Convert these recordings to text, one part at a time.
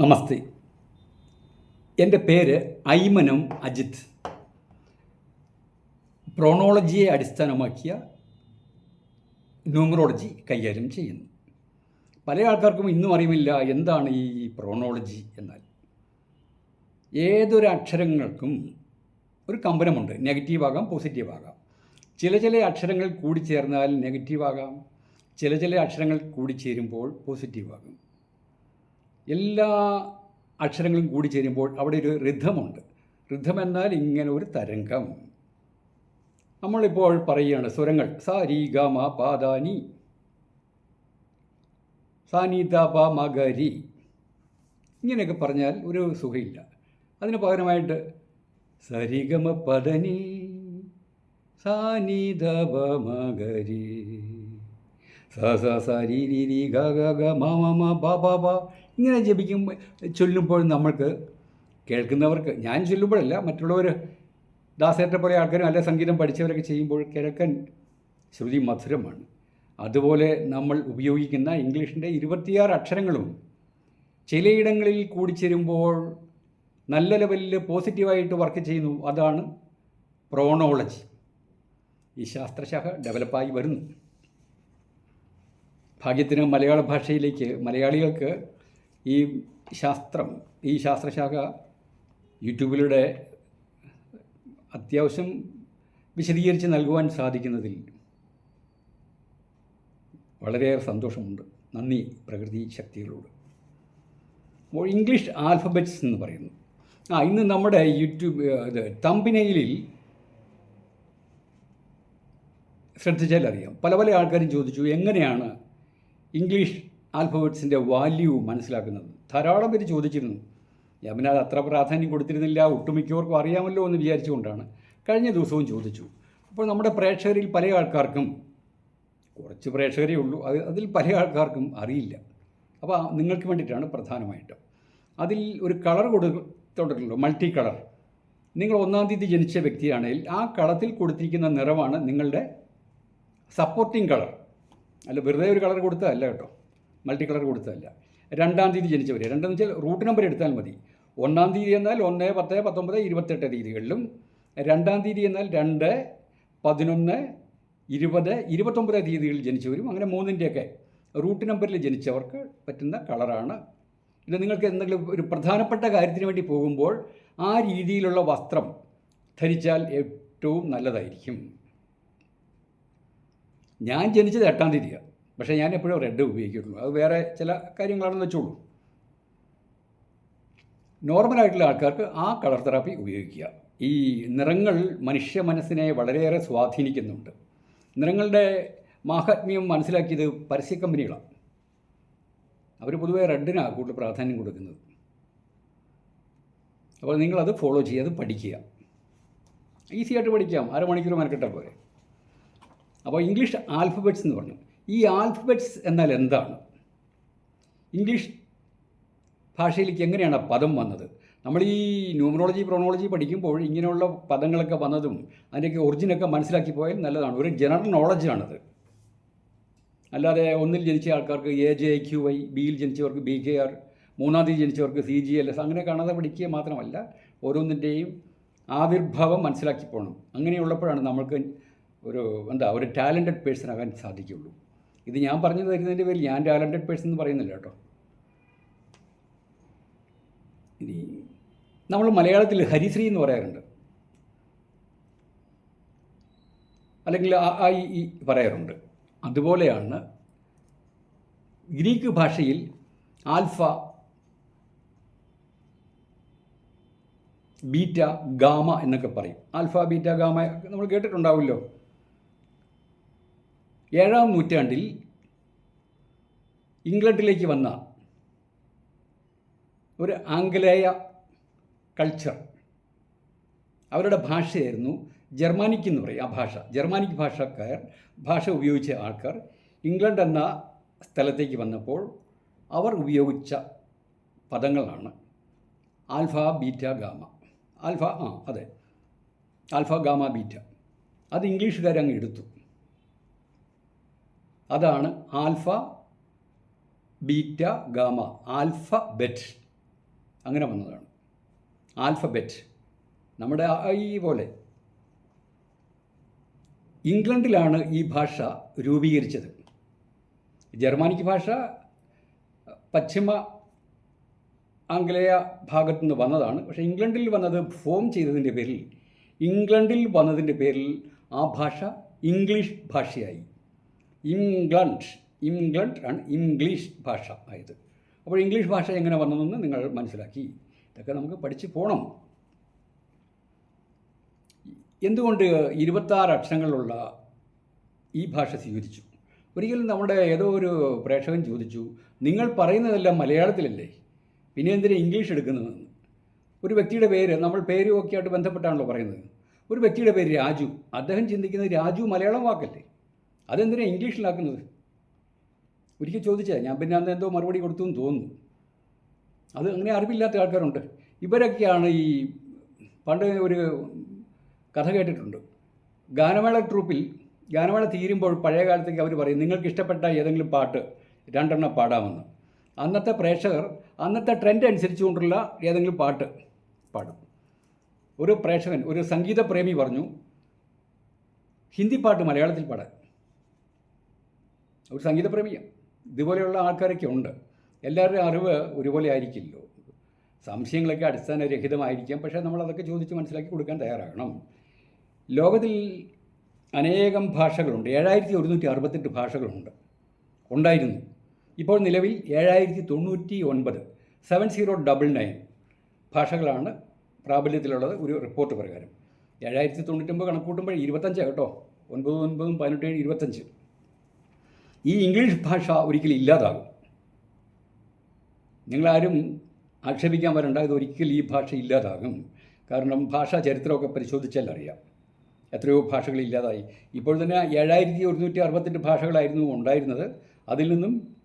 നമസ്തേ. എന്റെ പേര് ഐമനം അജിത്. പ്രോണോളജിയെ അടിസ്ഥാനമാക്കിയ ന്യൂമറോളജി കൈകാര്യം ചെയ്യുന്നു. പല ആൾക്കാർക്കും ഇന്നും അറിവില്ല എന്താണ് ഈ പ്രോണോളജി എന്നാൽ. ഏതൊരു അക്ഷരങ്ങൾക്കും ഒരു കമ്പനമുണ്ട്. നെഗറ്റീവ് ആകാം പോസിറ്റീവ് ആകാം. ചില ചില അക്ഷരങ്ങൾ കൂടിച്ചേർന്നാൽ നെഗറ്റീവ് ആകാം. ചില ചില അക്ഷരങ്ങൾ കൂടിച്ചേരുമ്പോൾ പോസിറ്റീവ് ആകും. എല്ലാ അക്ഷരങ്ങളും കൂടി ചേരുമ്പോൾ അവിടെ ഒരു ഋഥമുണ്ട് ഋദ്ധം എന്നാൽ ഇങ്ങനെ ഒരു തരംഗം. നമ്മളിപ്പോൾ പറയുകയാണ് സ്വരങ്ങൾ. സ രീ ഗ മ പ ദ നി. ത പ മ ഗ രി. ഇങ്ങനെയൊക്കെ പറഞ്ഞാൽ ഒരു സുഖമില്ല അതിന് പകരമായിട്ട് സരിഗമ പദനി സാനി ദ പ മ ഗ രി. സ സ സ രി ഗ ഗ മ മ മ പ പ പ. ഇങ്ങനെ ജപിക്കും ചൊല്ലുമ്പോൾ നമ്മൾക്ക് കേൾക്കുന്നവർക്ക് ഞാൻ ചൊല്ലുമ്പോഴല്ല മറ്റുള്ളവർ ദാസേട്ടെ പോലെ ആൾക്കാരും അല്ല സംഗീതം പഠിച്ചവരൊക്കെ ചെയ്യുമ്പോൾ കേൾക്കാൻ ശ്രുതി മധുരമാണ്. അതുപോലെ നമ്മൾ ഉപയോഗിക്കുന്ന ഇംഗ്ലീഷിന്റെ ഇരുപത്തിയാറ് അക്ഷരങ്ങളും ചിലയിടങ്ങളിൽ കൂടിച്ചേരുമ്പോൾ നല്ല ലെവലിൽ പോസിറ്റീവായിട്ട് വർക്ക് ചെയ്യുന്നു. അതാണ് പ്രോണോളജി. ഈ ശാസ്ത്രശാഖ ഡെവലപ്പായി വരുന്നു. ഭാഗ്യത്തിന് മലയാള ഭാഷയിലേക്ക് മലയാളികൾക്ക് ഈ ശാസ്ത്രം ഈ ശാസ്ത്രശാഖ യൂട്യൂബിലൂടെ അത്യാവശ്യം വിശദീകരിച്ച് നൽകുവാൻ സാധിക്കുന്നതിൽ വളരെയേറെ സന്തോഷമുണ്ട്. നന്ദി പ്രകൃതി ശക്തികളോട്. ഇംഗ്ലീഷ് ആൽഫബറ്റ്സ് എന്ന് പറയുന്നു. ആ ഇന്ന് നമ്മുടെ യൂട്യൂബ് ഇത് തമ്പിനയിലിൽ ശ്രദ്ധിച്ചാൽ അറിയാം പല പല ആൾക്കാരും ചോദിച്ചു എങ്ങനെയാണ് ഇംഗ്ലീഷ് ആൽഫബറ്റ്സിന്റെ വാല്യൂ മനസ്സിലാക്കുന്നത്. ധാരാളം പേര് ചോദിച്ചിരുന്നു ഞാൻ അത്ര പ്രാധാന്യം കൊടുത്തിരുന്നില്ല ഒട്ടുമിക്കവർക്കും അറിയാമല്ലോ എന്ന് വിചാരിച്ചുകൊണ്ടാണ് കഴിഞ്ഞ ദിവസവും ചോദിച്ചു. അപ്പോൾ നമ്മുടെ പ്രേക്ഷകരിൽ പല ആൾക്കാർക്കും കുറച്ച് പ്രേക്ഷകരേ ഉള്ളൂ അത് അതിൽ പല ആൾക്കാർക്കും അറിയില്ല. അപ്പോൾ നിങ്ങൾക്ക് വേണ്ടിയിട്ടാണ് പ്രധാനമായിട്ടും. അതിൽ ഒരു കളർ കൊടുത്തോണ്ടല്ലോ മൾട്ടി കളർ. നിങ്ങൾ ഒന്നാം തീയതി ജനിച്ച വ്യക്തിയാണെങ്കിൽ ആ കളത്തിൽ കൊടുത്തിരിക്കുന്ന നിറമാണ് നിങ്ങളുടെ സപ്പോർട്ടിംഗ് കളർ. അല്ല വെറുതെ ഒരു കളർ കൊടുത്തതല്ല കേട്ടോ. മൾട്ടി കളർ കൊടുത്തതല്ല. രണ്ടാം തീയതി ജനിച്ചവർ രണ്ടെന്ന് വെച്ചാൽ റൂട്ട് നമ്പർ എടുത്താൽ മതി. ഒന്നാം തീയതി എന്നാൽ ഒന്ന് പത്ത് പത്തൊമ്പത് ഇരുപത്തെട്ട് തീയതികളിലും രണ്ടാം തീയതി എന്നാൽ രണ്ട് പതിനൊന്ന് ഇരുപത് ഇരുപത്തൊമ്പത് തീയതികളിൽ ജനിച്ചവരും അങ്ങനെ മൂന്നിന്റെയൊക്കെ റൂട്ട് നമ്പറിൽ ജനിച്ചവർക്ക് പറ്റുന്ന കളറാണ്. ഇത് നിങ്ങൾക്ക് എന്തെങ്കിലും ഒരു പ്രധാനപ്പെട്ട കാര്യത്തിന് വേണ്ടി പോകുമ്പോൾ ആ രീതിയിലുള്ള വസ്ത്രം ധരിച്ചാൽ ഏറ്റവും നല്ലതായിരിക്കും. ഞാൻ ജനിച്ചത് എട്ടാം തീയതിയാണ്. പക്ഷേ ഞാൻ എപ്പോഴും റെഡ് ഉപയോഗിക്കുള്ളൂ അത് വേറെ ചില കാര്യങ്ങളാണെന്ന് വെച്ചോളൂ. നോർമലായിട്ടുള്ള ആൾക്കാർക്ക് ആ കളർ തെറാപ്പി ഉപയോഗിക്കുക. ഈ നിറങ്ങൾ മനുഷ്യ മനസ്സിനെ വളരെയേറെ സ്വാധീനിക്കുന്നുണ്ട്. നിറങ്ങളുടെ മാഹാത്മ്യം മനസ്സിലാക്കിയത് പരസ്യ കമ്പനികളാണ്. അവർ പൊതുവേ റെഡിനാണ് കൂടുതൽ പ്രാധാന്യം കൊടുക്കുന്നത്. അപ്പോൾ നിങ്ങളത് ഫോളോ ചെയ്യുക അത് പഠിക്കുക. ഈസി ആയിട്ട് പഠിക്കാം. അരമണിക്കൂർ മെനക്കെട്ടാൽ പോരെ. അപ്പോൾ ഇംഗ്ലീഷ് ആൽഫബറ്റ്സ് എന്ന് പറഞ്ഞു. ഈ ആൽഫബറ്റ്സ് എന്നാൽ എന്താണ്? ഇംഗ്ലീഷ് ഭാഷയിലേക്ക് എങ്ങനെയാണ് ആ പദം വന്നത്? നമ്മൾ ഈ ന്യൂമറോളജി പ്രോണോളജി പഠിക്കുമ്പോൾ ഇങ്ങനെയുള്ള പദങ്ങളൊക്കെ വന്നതും അതിന്റെയൊക്കെ ഒറിജിനൊക്കെ മനസ്സിലാക്കി പോയാൽ നല്ലതാണ്. ഒരു ജനറൽ നോളജാണത് അല്ലാതെ ഒന്നിൽ ജനിച്ച ആൾക്കാർക്ക് എ ജെ ക്യു വൈ ബിയിൽ ജനിച്ചവർക്ക് ബി കെ ആർ മൂന്നാം തീയതി ജനിച്ചവർക്ക് സി ജി എൽ എസ് അങ്ങനെ കാണാതെ പഠിക്കുക മാത്രമല്ല ഓരോന്നിന്റെയും ആവിർഭാവം മനസ്സിലാക്കി പോകണം. അങ്ങനെയുള്ളപ്പോഴാണ് നമ്മൾക്ക് ഒരു എന്താ ഒരു ടാലന്റഡ് പേഴ്സൺ ആകാൻ സാധിക്കുള്ളൂ ഇത് ഞാൻ പറഞ്ഞു തരുന്നതിന്റെ പേരിൽ ഞാൻ ടാലന്റഡ് പേഴ്സൺ എന്ന് പറയുന്നില്ല കേട്ടോ. ഇനി നമ്മൾ മലയാളത്തിൽ ഹരിശ്രീ എന്ന് പറയാറുണ്ട്. അല്ലെങ്കിൽ ആ ഈ പറയാറുണ്ട്. അതുപോലെയാണ് ഗ്രീക്ക് ഭാഷയിൽ ആൽഫ ബീറ്റ ഗാമ എന്നൊക്കെ പറയും. ആൽഫ ബീറ്റ ഗാമ നമ്മൾ കേട്ടിട്ടുണ്ടാവുമല്ലോ. ഏഴാം നൂറ്റാണ്ടിൽ ഇംഗ്ലണ്ടിലേക്ക് വന്ന ഒരു ആംഗലേയ കൾച്ചർ അവരുടെ ഭാഷയായിരുന്നു ജർമാനിക് എന്ന് പറയും. ആ ഭാഷ ജർമാനിക് ഭാഷക്കാർ ഭാഷ ഉപയോഗിച്ച ആൾക്കാർ ഇംഗ്ലണ്ട് എന്ന സ്ഥലത്തേക്ക് വന്നപ്പോൾ അവർ ഉപയോഗിച്ച പദങ്ങളാണ് ആൽഫ ബീറ്റ ഗാമ. ആൽഫ ആ അതെ. Alpha gamma beta. അത് ഇംഗ്ലീഷുകാരങ്ങ് എടുത്തു. അതാണ് alpha beta gamma. Alpha bet അങ്ങനെ വന്നതാണ്. ആൽഫബറ്റ്. നമ്മുടെ ഈ പോലെ. ഇംഗ്ലണ്ടിലാണ് ഈ ഭാഷ രൂപീകരിച്ചത്. ജർമാനിക് ഭാഷ പശ്ചിമ ആംഗ്ലേയ ഭാഗത്തു നിന്ന് വന്നതാണ്. പക്ഷേ ഇംഗ്ലണ്ടിൽ വന്നത് ഫോം ചെയ്തതിന്റെ പേരിൽ ഇംഗ്ലണ്ടിൽ വന്നതിന്റെ പേരിൽ ആ ഭാഷ ഇംഗ്ലീഷ് ഭാഷയായി. ഇംഗ്ലണ്ട് ഇംഗ്ലണ്ട് ആണ് ഇംഗ്ലീഷ് ഭാഷ ആയത്. അപ്പോൾ ഇംഗ്ലീഷ് ഭാഷ എങ്ങനെ വന്നതെന്ന് നിങ്ങൾ മനസ്സിലാക്കി. ഇതൊക്കെ നമുക്ക് പഠിച്ച് പോകണം എന്തുകൊണ്ട് ഇരുപത്താറ് അക്ഷരങ്ങളുള്ള ഈ ഭാഷ സ്വീകരിച്ചു? ഒരിക്കലും നമ്മുടെ ഏതോ ഒരു പ്രേക്ഷകൻ ചോദിച്ചു നിങ്ങൾ പറയുന്നതെല്ലാം മലയാളത്തിലല്ലേ? പിന്നെ എന്തിനാ ഇംഗ്ലീഷ് എടുക്കുന്നതെന്ന്? ഒരു വ്യക്തിയുടെ പേര് നമ്മൾ പേരും ഒക്കെ ആയിട്ട് ബന്ധപ്പെട്ടാണല്ലോ പറയുന്നത്. ഒരു വ്യക്തിയുടെ പേര് രാജു. അദ്ദേഹം ചിന്തിക്കുന്നത് രാജു മലയാളം വാക്കല്ലേ? അതെന്തിനാ ഇംഗ്ലീഷിലാക്കുന്നത്? ഒരിക്കൽ ചോദിച്ചത് ഞാൻ പിന്നെ അന്ന് എന്തോ മറുപടി കൊടുത്തു എന്ന് തോന്നുന്നു. അത് അങ്ങനെ അറിവില്ലാത്ത ആൾക്കാരുണ്ട്. ഇവരൊക്കെയാണ് ഈ പണ്ട് ഒരു കഥ കേട്ടിട്ടുണ്ട്. ഗാനമേള ട്രൂപ്പിൽ ഗാനമേള തീരുമ്പോൾ പഴയ കാലത്തേക്ക് അവർ പറയും നിങ്ങൾക്ക് ഇഷ്ടപ്പെട്ട ഏതെങ്കിലും പാട്ട് രണ്ടെണ്ണം പാടാമെന്ന്. അന്നത്തെ പ്രേക്ഷകർ അന്നത്തെ ട്രെൻഡ് അനുസരിച്ചുകൊണ്ടുള്ള ഏതെങ്കിലും പാട്ട് പാടും. ഒരു പ്രേക്ഷകൻ ഒരു സംഗീത പ്രേമി പറഞ്ഞു ഹിന്ദി പാട്ട് മലയാളത്തിൽ പാടാൻ. ഒരു സംഗീതപ്രേമിയാണ് ഇതുപോലെയുള്ള ആൾക്കാരൊക്കെ ഉണ്ട്. എല്ലാവരുടെയും അറിവ് ഒരുപോലെ ആയിരിക്കില്ലല്ലോ സംശയങ്ങളൊക്കെ അടിസ്ഥാനരഹിതമായിരിക്കാം. പക്ഷേ നമ്മളതൊക്കെ ചോദിച്ച് മനസ്സിലാക്കി കൊടുക്കാൻ തയ്യാറാകണം. ലോകത്തിൽ അനേകം ഭാഷകളുണ്ട്. ഏഴായിരത്തി ഒരുന്നൂറ്റി അറുപത്തെട്ട് ഭാഷകളുണ്ട്. ഉണ്ടായിരുന്നു. ഇപ്പോൾ നിലവിൽ ഏഴായിരത്തി തൊണ്ണൂറ്റി ഒൻപത് സെവൻ സീറോ ഡബിൾ നയൻ ഭാഷകളാണ് പ്രാബല്യത്തിലുള്ളത് ഒരു റിപ്പോർട്ട് പ്രകാരം. ഏഴായിരത്തി തൊണ്ണൂറ്റൊമ്പത് കണക്കൂട്ടുമ്പോൾ ഇരുപത്തഞ്ചാണ് കേട്ടോ. ഒൻപത് ഒൻപതും പതിനെട്ട് ഏഴ് ഇരുപത്തഞ്ച്. ഈ ഇംഗ്ലീഷ് ഭാഷ ഒരിക്കലും ഇല്ലാതാകും. നിങ്ങളാരും ആക്ഷേപിക്കാൻ വരണ്ട ഇത് ഒരിക്കലും ഈ ഭാഷ ഇല്ലാതാകും. കാരണം ഭാഷാ ചരിത്രമൊക്കെ പരിശോധിച്ചാൽ അറിയാം. എത്രയോ ഭാഷകൾ ഇല്ലാതായി. ഇപ്പോൾ തന്നെ ഏഴായിരത്തി ഒരുന്നൂറ്റി അറുപത്തെട്ട് ഭാഷകളായിരുന്നു ഉണ്ടായിരുന്നത്. അതിൽ നിന്നും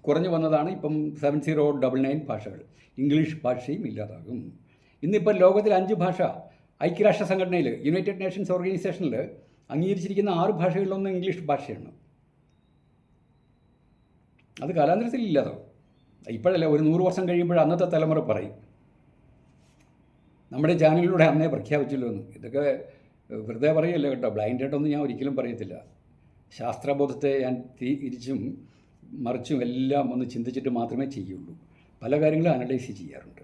കുറഞ്ഞു വന്നതാണ് ഇപ്പം സെവൻ സീറോ ഡബിൾ നയൻ ഭാഷകൾ. ഇംഗ്ലീഷ് ഭാഷയും ഇല്ലാതാകും. ഇന്നിപ്പോൾ ലോകത്തിൽ അഞ്ച് ഭാഷ ഐക്യരാഷ്ട്ര സംഘടനയിൽ യുണൈറ്റഡ് നേഷൻസ് ഓർഗനൈസേഷനിൽ അംഗീകരിച്ചിരിക്കുന്ന ആറ് ഭാഷകളിലൊന്ന് ഇംഗ്ലീഷ് ഭാഷയാണ്. അത് കാലാന്തരത്തിൽ ഇല്ലാതാവും ഇപ്പോഴല്ല ഒരു നൂറ് വർഷം കഴിയുമ്പോൾ അന്നത്തെ തലമുറ പറയും. നമ്മുടെ ചാനലിലൂടെ അന്നേ പ്രഖ്യാപിച്ചല്ലോ എന്ന്. ഇതൊക്കെ വെറുതെ പറയല്ലോ കേട്ടോ. ബ്ലൈൻഡായിട്ടൊന്നും ഞാൻ ഒരിക്കലും പറയത്തില്ല. ശാസ്ത്രബോധത്തെ ഞാൻ തിരിച്ചും മറിച്ചും എല്ലാം ഒന്ന് ചിന്തിച്ചിട്ട് മാത്രമേ ചെയ്യുള്ളൂ. പല കാര്യങ്ങളും അനലൈസ് ചെയ്യാറുണ്ട്.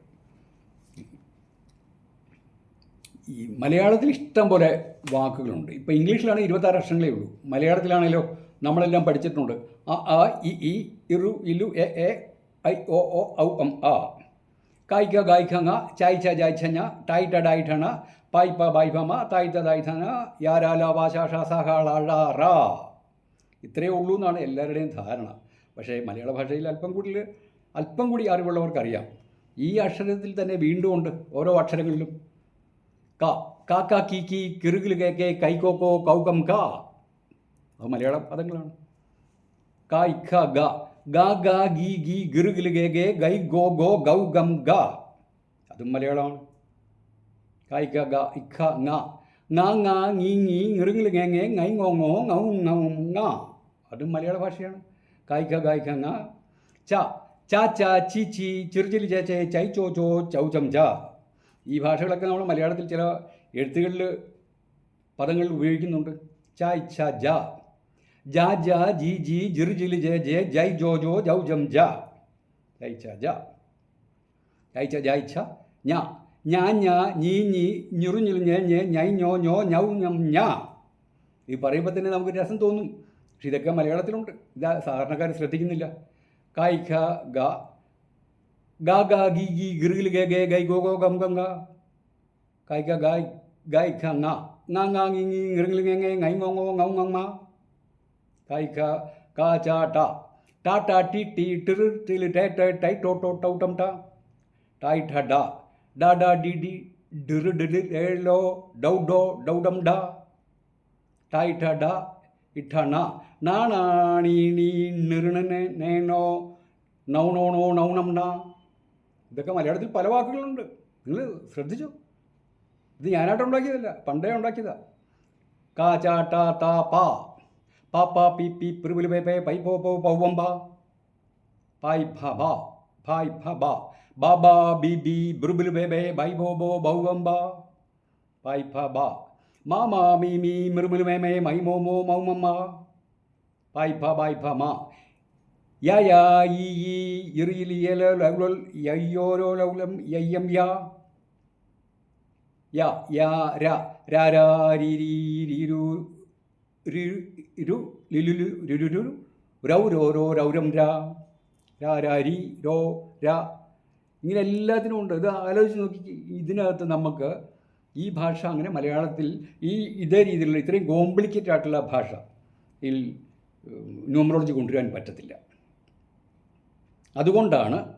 ഈ മലയാളത്തിൽ ഇഷ്ടം പോലെ വാക്കുകളുണ്ട്. ഇപ്പോൾ ഇംഗ്ലീഷിലാണെങ്കിൽ ഇരുപത്താറ് അക്ഷരങ്ങളേ ഉള്ളൂ. മലയാളത്തിലാണെങ്കിലോ നമ്മളെല്ലാം പഠിച്ചിട്ടുണ്ട്. ആ ആ ഈ ഇറു ഇലു എ എ ഐ ഒ ഒ ഔ എം ആ കായ്ക്ക ഗായ്ക്കങ്ങ ചായ്ച്ച ജായ്ച്ചഞ്ഞ ടായിട്ട ഡായിഠണ പായ്പ ബായ്പമ തായ്ത്ത ദായ്തന യാരാല വാശാഷ സഹാള ഇത്രയേ ഉള്ളൂ എന്നാണ് എല്ലാവരുടെയും ധാരണ. പക്ഷേ മലയാള ഭാഷയിൽ അല്പം കൂടുതൽ അല്പം കൂടി അറിവുള്ളവർക്കറിയാം. ഈ അക്ഷരത്തിൽ തന്നെ വീണ്ടും ഉണ്ട് ഓരോ അക്ഷരങ്ങളിലും. ക കാക്ക കീ കീ കിറുകിൽ കേക്കെ കൈക്കോക്കോ കൗകം ക അത് മലയാള പദങ്ങളാണ്. ഖ ഗ. ഗ ഗ ഗി ഗി ഗിലു ഗേ ഗേ ഗൈ ഗോ ഗോ ഗൗ ഗം ഗ. അതും മലയാളമാണ്. കായ് ഗ ഗ ഇഖ ങ ഗേ ngൗ ngൗ ng അതും മലയാള ഭാഷയാണ്. കായ് ഖ ഗായ് ഖ ng ച. ച ച ചി ചി ചിറുചിലി ചേ ചേ ചൈ ചോ ചോ ചൗ ചം ച. ഈ ഭാഷകളൊക്കെ നമ്മൾ മലയാളത്തിൽ ചില എഴുത്തുകളിൽ പദങ്ങൾ ഉപയോഗിക്കുന്നുണ്ട്. ച ഇച്ഛ ജ. ജ ജാ ജി ജി ജിറു ജിലി ജെ ജെ ജൈ ജോ ജോ ജൗ ജം ജ ജയിച്ച ജ ജൈച്ച ജൈച്ച ഞ ഞാ ഞ ഞീ ഞി ഞിറു ഞിൽ ഞെ ഞെ ഞൈ ഞോ ഞോ ഞൗ ഞം ഞ ഈ പറയുമ്പോൾ തന്നെ നമുക്ക് രസം തോന്നും പക്ഷെ ഇതൊക്കെ മലയാളത്തിലുണ്ട് ഇതാ സാധാരണക്കാർ ശ്രദ്ധിക്കുന്നില്ല കായ് ഖ ഗ ഗാ ഗ ഗി ഗി ഗിറിൽ ഗേ ഗേ ഗൈ ഗോ ഗോ ഗം ഗം ഗ കായ് ഖ ഗായ് ഗായ് ഖ ng ngا ഗി ഗി ngിറിൽ ഗേ ngേ ngൈ ഗോ ngോ ഗം ngം മ കായ് ഖ കാ ചാ ടാ. ടാ ടാ ടി ടി ടിറു ടിലു ടൈ ടൈ ടൈ ടോ ടോ ടൗ ടം ട. ടായ് ഠ ഡാ. ഡാ ഡാ ഡി ഡി ഡിറു ഡിലു ഏ ലോ ഡൗ ഡോ ഡൗ ഡം ഡാ. ടായ് ഠ ഡാ ഇഠ ണ. നാണാണി നീ നിറുണനെ നേനോ നൗണോണോ നൗണം ന ഇതൊക്കെ മലയാളത്തിൽ പല വാക്കുകളുണ്ട്. നിങ്ങൾ ശ്രദ്ധിച്ചോ? ഇത് ഞാനായിട്ട് ഉണ്ടാക്കിയതല്ല പണ്ടേ ഉണ്ടാക്കിയതാ. കാ ചാ ടാ പാ. പാ പാ പി പി പിറുപിലു പേ പേ പൈ പോ പോ പൗവം പാ പായ് ഭ ഭ ഭായ് ഭ ബാബ ബി ബി ബ്രുബുലു ബേ ബേ ബൈ ബോ ബോ ബൗവം ബ. പായ് ഭ ബ. മാ മാ മീ മീ മിറുമുലു മേ മേ മൈ മോ മോ മൗമമ്മ പായ് ഭ ബായ് ഭ മാ. യ യാ ഈ ഈ ഇറിയിലി യല ലൗലൽ യയ്യോരോ ലൗലം യയ്യം യാ യ യാ ര രാ രാ രി രി രി രു രി രു ലിലു ലു രു രു രു രൗരം രാ രാ രാ രി രോ രാ. ഇങ്ങനെ എല്ലാത്തിനും ഉണ്ട്. ഇത് ആലോചിച്ച് നോക്കി ഇതിനകത്ത് നമുക്ക് ഈ ഭാഷ അങ്ങനെ മലയാളത്തിൽ ഈ ഇതേ രീതിയിലുള്ള ഇത്രയും കോംപ്ലിക്കേറ്റഡ് ആയിട്ടുള്ള ഭാഷ ഇതിൽ ന്യൂമറോളജി കൊണ്ടുവരാൻ പറ്റത്തില്ല. അതുകൊണ്ടാണ്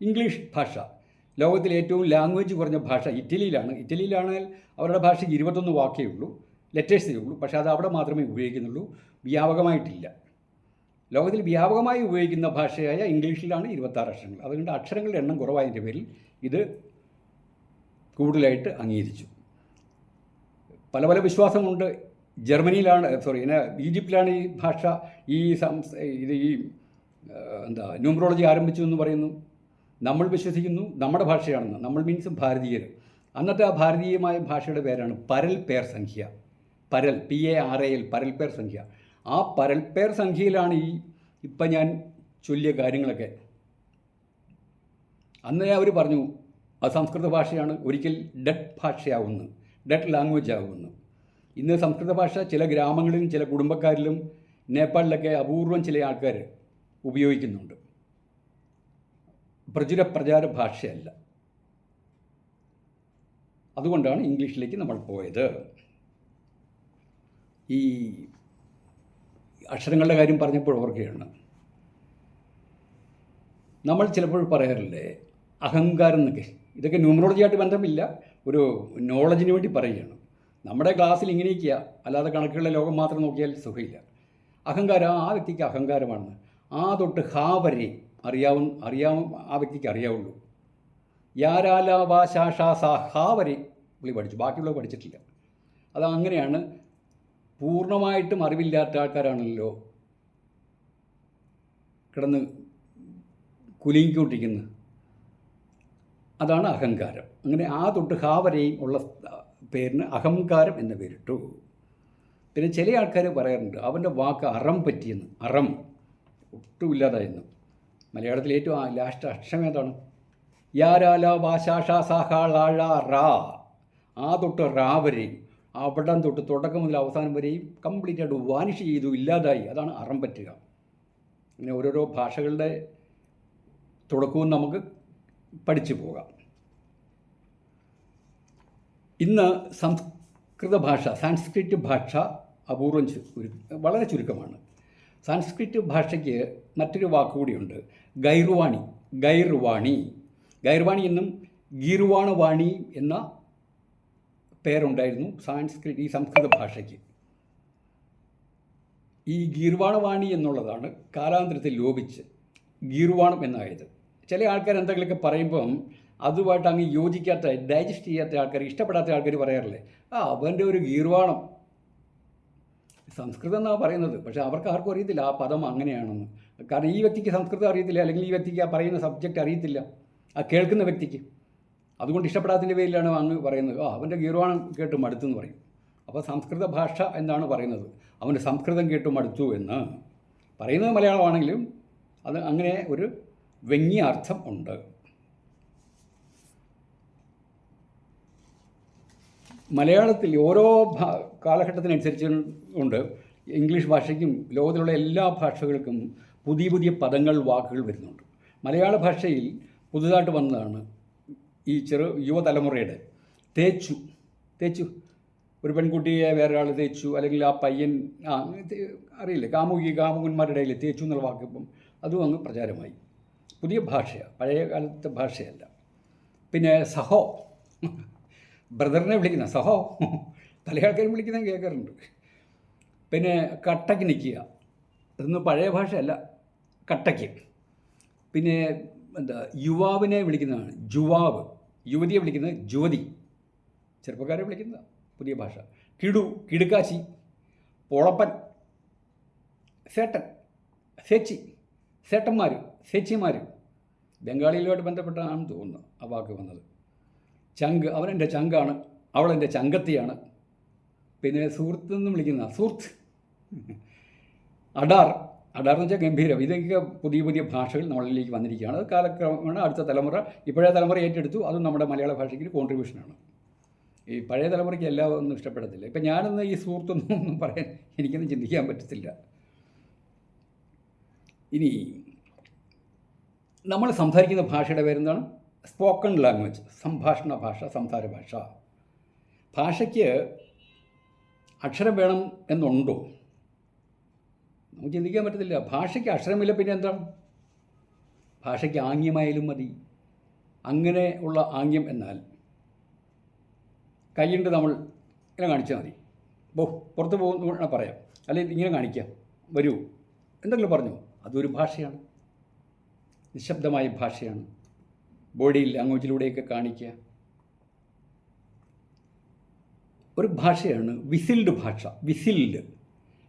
ഇംഗ്ലീഷ് ഭാഷ ലോകത്തിലെ ഏറ്റവും ലാംഗ്വേജ് കുറഞ്ഞ ഭാഷ ഇറ്റലിയിലാണ്. ഇറ്റലിയിലാണെങ്കിൽ അവരുടെ ഭാഷയ്ക്ക് ഇരുപത്തൊന്ന് വാക്കേ ഉള്ളൂ. ലെറ്റേഴ്സേ ഉള്ളൂ. പക്ഷേ അത് അവിടെ മാത്രമേ ഉപയോഗിക്കുന്നുള്ളൂ. വ്യാപകമായിട്ടില്ല. ലോകത്തിൽ വ്യാപകമായി ഉപയോഗിക്കുന്ന ഭാഷയായ ഇംഗ്ലീഷിലാണ് ഇരുപത്താറ് അക്ഷരങ്ങൾ. അതുകൊണ്ട് അക്ഷരങ്ങളുടെ എണ്ണം കുറവായതിന്റെ പേരിൽ ഇത് കൂടുതലായിട്ട് അംഗീകരിച്ചു. പല പല വിശ്വാസമുണ്ട് ജർമ്മനിയിലാണ് സോറി പിന്നെ ഈജിപ്തിലാണ് ഈ ഭാഷ ഈ സംസ് ഇത് ഈ എന്താ ന്യൂമറോളജി ആരംഭിച്ചു എന്ന് പറയുന്നു. നമ്മൾ വിശ്വസിക്കുന്നു നമ്മുടെ ഭാഷയാണെന്ന്. നമ്മൾ മീൻസ് ഭാരതീയർ അന്നത്തെ ആ ഭാരതീയമായ ഭാഷയുടെ പേരാണ് പരൽ പേർ സംഖ്യ. പരൽ P A R A L പേർ സംഖ്യ. ആ പരൽ പേർ സംഖ്യയിലാണ് ഈ ഇപ്പം ഞാൻ ചൊല്ലിയ കാര്യങ്ങളൊക്കെ. അന്നേ അവർ പറഞ്ഞു ആ സംസ്കൃത ഭാഷയാണ് ഒരിക്കൽ ഡെഡ് ഭാഷയാവുന്നു ഡെഡ് ലാംഗ്വേജ് ആകുമെന്ന് ഇന്ന് സംസ്കൃത ഭാഷ ചില ഗ്രാമങ്ങളിലും ചില കുടുംബക്കാരിലും നേപ്പാളിലൊക്കെ അപൂർവം ചില ആൾക്കാർ ഉപയോഗിക്കുന്നുണ്ട്. പ്രചുര പ്രചാര ഭാഷയല്ല. അതുകൊണ്ടാണ് ഇംഗ്ലീഷിലേക്ക് നമ്മൾ പോയത്. ഈ അക്ഷരങ്ങളുടെ കാര്യം പറഞ്ഞപ്പോൾ ഓർക്കുകയാണ്. നമ്മൾ ചിലപ്പോൾ പറയാറില്ലേ അഹങ്കാരം എന്നൊക്കെ. ഇതൊക്കെ ന്യൂമറോളജിയായിട്ട് ബന്ധമില്ല ഒരു നോളജിന് വേണ്ടി പറയുകയാണ്. നമ്മുടെ ക്ലാസ്സിൽ ഇങ്ങനെയൊക്കെയാ. അല്ലാതെ കണക്കുകളുടെ ലോകം മാത്രം നോക്കിയാൽ സുഖമില്ല. അഹങ്കാരം ആ വ്യക്തിക്ക് അഹങ്കാരമാണെന്ന്. ആ തൊട്ട് ഹാ വരെ അറിയാവും അറിയാവും ആ വ്യക്തിക്ക് അറിയാവുള്ളൂ. യാരാല വാ ശാ ഷാ സാ ഹാ വരെ പുള്ളി പഠിച്ചു. ബാക്കിയുള്ളവർ പഠിച്ചിട്ടില്ല. അത് അങ്ങനെയാണ് പൂർണമായിട്ടും അറിവില്ലാത്ത ആൾക്കാരാണല്ലോ കിടന്ന് കുലുങ്ങിക്കൊണ്ടിരിക്കുന്നത്. അതാണ് അഹങ്കാരം. അങ്ങനെ ആ തൊട്ട് ഹാ വരെയും ഉള്ള പേരിന് അഹങ്കാരം എന്ന പേരിട്ടു. പിന്നെ ചില ആൾക്കാർ പറയാറുണ്ട് അവന്റെ വാക്ക് അറം പറ്റിയെന്ന്. അറം. ഒട്ടുമില്ലാതായിരുന്നു മലയാളത്തിൽ ഏറ്റവും ലാസ്റ്റ് അക്ഷരം ഏതാണ്? യാരാല വാശാഷ സാഹാളാഴ റാ. ആ തൊട്ട് റാ വരെയും. അവിടം തൊട്ട് തുടക്കം മുതൽ അവസാനം വരെയും കംപ്ലീറ്റ് ആയിട്ട് വാനിഷ് ചെയ്തു ഇല്ലാതായി. അതാണ് അറം പറ്റുക. അങ്ങനെ ഓരോരോ ഭാഷകളുടെ തുടക്കവും നമുക്ക് പഠിച്ചു പോകാം. ഇന്ന് സംസ്കൃത ഭാഷ സാൻസ്ക്രിറ്റ് ഭാഷ അപൂർവം വളരെ ചുരുക്കമാണ്. സാൻസ്ക്രിറ്റ് ഭാഷയ്ക്ക് മറ്റൊരു വാക്കുകൂടിയുണ്ട്. ഗൈർവാണി ഗൈർവാണി. ഗൈർവാണി എന്നും ഗീർവാണവാണി എന്ന പേരുണ്ടായിരുന്നു സാൻസ്ക്രിറ്റ് ഈ സംസ്കൃത ഭാഷയ്ക്ക്. ഈ ഗീർവാണവാണി എന്നുള്ളതാണ് കാലാന്തരത്തിൽ ലോപിച്ച് ഗീർവാണം എന്നായത്. ചില ആൾക്കാർ എന്തെങ്കിലുമൊക്കെ പറയുമ്പം അതുമായിട്ട് അങ്ങ് യോജിക്കാത്ത ഡൈജസ്റ്റ് ചെയ്യാത്ത ആൾക്കാർ ഇഷ്ടപ്പെടാത്ത ആൾക്കാർ പറയാറില്ലേ ആ അവന്റെ ഒരു ഗീർവാണം. സംസ്കൃതം എന്നാണ് പറയുന്നത് പക്ഷേ അവർക്ക് ആർക്കും അറിയത്തില്ല ആ പദം അങ്ങനെയാണെന്ന്. കാരണം ഈ വ്യക്തിക്ക് സംസ്കൃതം അറിയത്തില്ല അല്ലെങ്കിൽ ഈ വ്യക്തിക്ക് ആ പറയുന്ന സബ്ജക്റ്റ് അറിയത്തില്ല ആ കേൾക്കുന്ന വ്യക്തിക്ക്. അതുകൊണ്ട് ഇഷ്ടപ്പെടാത്തതിന്റെ പേരിലാണ് അങ്ങ് പറയുന്നത്. ആ അവന്റെ ഗീർവാണം കേട്ട് മടുത്തെന്ന് പറയും. അപ്പോൾ സംസ്കൃത ഭാഷ എന്താണ് പറയുന്നത്? അവന്റെ സംസ്കൃതം കേട്ട് മടുത്തു എന്ന്. പറയുന്നത് മലയാളമാണെങ്കിലും അത് അങ്ങനെ ഒരു വ്യംഗ്യ അർത്ഥം ഉണ്ട്. മലയാളത്തിൽ ഓരോ ഭാ കാലഘട്ടത്തിനനുസരിച്ച് കൊണ്ട് ഇംഗ്ലീഷ് ഭാഷയ്ക്കും ലോകത്തിലുള്ള എല്ലാ ഭാഷകൾക്കും പുതിയ പുതിയ പദങ്ങൾ വാക്കുകൾ വരുന്നുണ്ട്. മലയാള ഭാഷയിൽ പുതുതായിട്ട് വന്നതാണ് ഈ ചെറു യുവതലമുറയുടെ തേച്ചു തേച്ചു. ഒരു പെൺകുട്ടിയെ വേറെ ആൾ തേച്ചു അല്ലെങ്കിൽ ആ പയ്യൻ ആ അറിയില്ല. കാമുകി കാമുകന്മാരുടെ ഇടയിൽ തേച്ചു എന്നുള്ള വാക്ക് ഇപ്പം അതും അങ്ങ് പ്രചാരമായി. പുതിയ ഭാഷയാണ് പഴയ കാലത്തെ ഭാഷയല്ല. പിന്നെ സഹോ ബ്രദറിനെ വിളിക്കുന്ന സഹോ പല ആൾക്കാരും വിളിക്കുന്ന കേൾക്കാറുണ്ട്. പിന്നെ കട്ടക്ക് നിൽക്കുക ഇതൊന്നും പഴയ ഭാഷയല്ല കട്ടയ്ക്ക്. പിന്നെ എന്താ യുവാവിനെ വിളിക്കുന്നതാണ്. ജുവാവ്. യുവതിയെ വിളിക്കുന്നത് ജ്യോതി. ചെറുപ്പക്കാരെ വിളിക്കുന്നത് പുതിയ ഭാഷ. കിടു കിടുക്കാശി പൊളപ്പൻ സേട്ടൻ സേച്ചി സേട്ടന്മാർ സേച്ചിമാർ ബംഗാളിയിലുമായിട്ട് ബന്ധപ്പെട്ടാണെന്ന് തോന്നുന്നു ആ വാക്ക് വന്നത്. ചങ്ക് അവൻ എന്റെ ചങ്കാണ് അവൾ എന്റെ ചങ്കത്തിയാണ്. പിന്നെ സുഹൃത്ത് എന്ന് വിളിക്കുന്ന സുഹൃത്ത്. അഡാർ അഡാർ എന്ന് വെച്ചാൽ ഗംഭീരം. ഇതൊക്കെ പുതിയ പുതിയ ഭാഷകൾ നമ്മളിലേക്ക് വന്നിരിക്കുകയാണ്. അത് കാലക്രമമാണ് അടുത്ത തലമുറ ഇപ്പോഴേ തലമുറ ഏറ്റെടുത്തു. അതും നമ്മുടെ മലയാള ഭാഷയ്ക്ക് കോൺട്രിബ്യൂഷനാണ് ഈ പഴയ തലമുറയ്ക്ക് എല്ലാം ഒന്നും ഇഷ്ടപ്പെടത്തില്ല. ഇപ്പം ഞാനൊന്ന് ഈ സുഹൃത്തൊന്നും ഒന്നും പറയാൻ എനിക്കൊന്നും ചിന്തിക്കാൻ പറ്റത്തില്ല. ഇനി നമ്മൾ സംസാരിക്കുന്ന ഭാഷയുടെ പേരെന്താണ്? സ്പോക്കൺ ലാംഗ്വേജ് സംഭാഷണ ഭാഷ സംസാര ഭാഷ. ഭാഷയ്ക്ക് അക്ഷരം വേണം എന്നുണ്ടോ? നമുക്ക് ചിന്തിക്കാൻ പറ്റത്തില്ല. ഭാഷയ്ക്ക് അക്ഷരമില്ല പിന്നെ എന്താ? ഭാഷയ്ക്ക് ആംഗ്യമായാലും മതി. അങ്ങനെ ഉള്ള ആംഗ്യം എന്നാൽ കൈയുണ്ട് നമ്മൾ ഇങ്ങനെ കാണിച്ചാൽ മതി. ബോ പുറത്ത് പോകുന്ന പറയാം. അല്ലെങ്കിൽ ഇങ്ങനെ കാണിക്കാം. വരൂ. എന്തെങ്കിലും പറഞ്ഞു. അതൊരു ഭാഷയാണ്. നിശബ്ദമായ ഭാഷയാണ്. ബോഡി ലാംഗ്വേജിലൂടെയൊക്കെ കാണിക്കുക. ഒരു ഭാഷയാണ് വിസിൽഡ് ഭാഷ. Whistled.